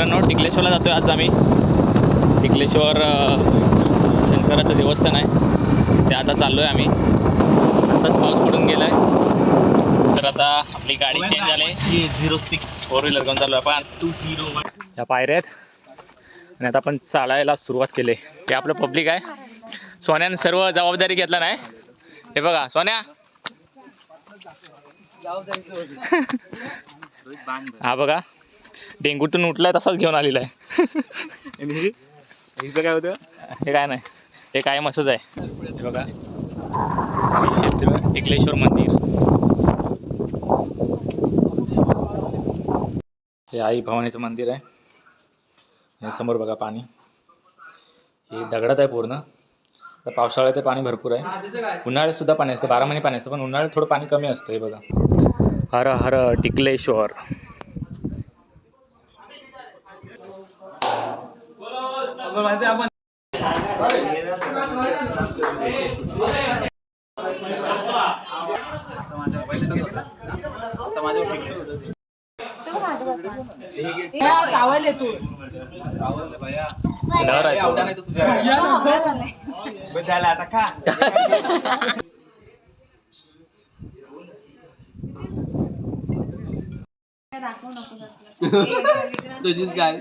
मित्रांनो टिकलेश्वरला जातोय आज आम्ही. टिकलेश्वर शंकराचं देवस्थान आहे. ते आता चाललो आहे आम्ही. आताच पाऊस पडून गेला आहे तर आता आपली गाडी चेंज झाली. झिरो सिक्स फोर व्हीलर घेऊन चाललो आपण. टू झिरो ह्या पायऱ्या आहेत. आणि आता आपण चालायला सुरुवात केली. ते आपलं पब्लिक आहे. सोन्यानं सर्व जबाबदारी घेतला नाही. हे बघा सोन्या. हा बघा. डेंगूतून उठलाय तसाच घेऊन आलेला आहे. हिचं काय होतं? हे काय नाही. हे कायम असंच आहे. हे बघा. श्री क्षेत्र टिकलेश्वर मंदिर. हे आई भवानीचं मंदिर आहे. समोर बघा पाणी. हे दगडात आहे पूर्ण. आता पावसाळ्यात पाणी भरपूर आहे. उन्हाळ्यात सुद्धा पाणी असतं. बारा महिने पाणी असतं पण उन्हाळ्यात थोडं पाणी कमी असतं हे बघा. हर हर टिकलेश्वर. माहिती आपण चावल आहे तू. डर आहे तो. झालं आता खा तुझीच काय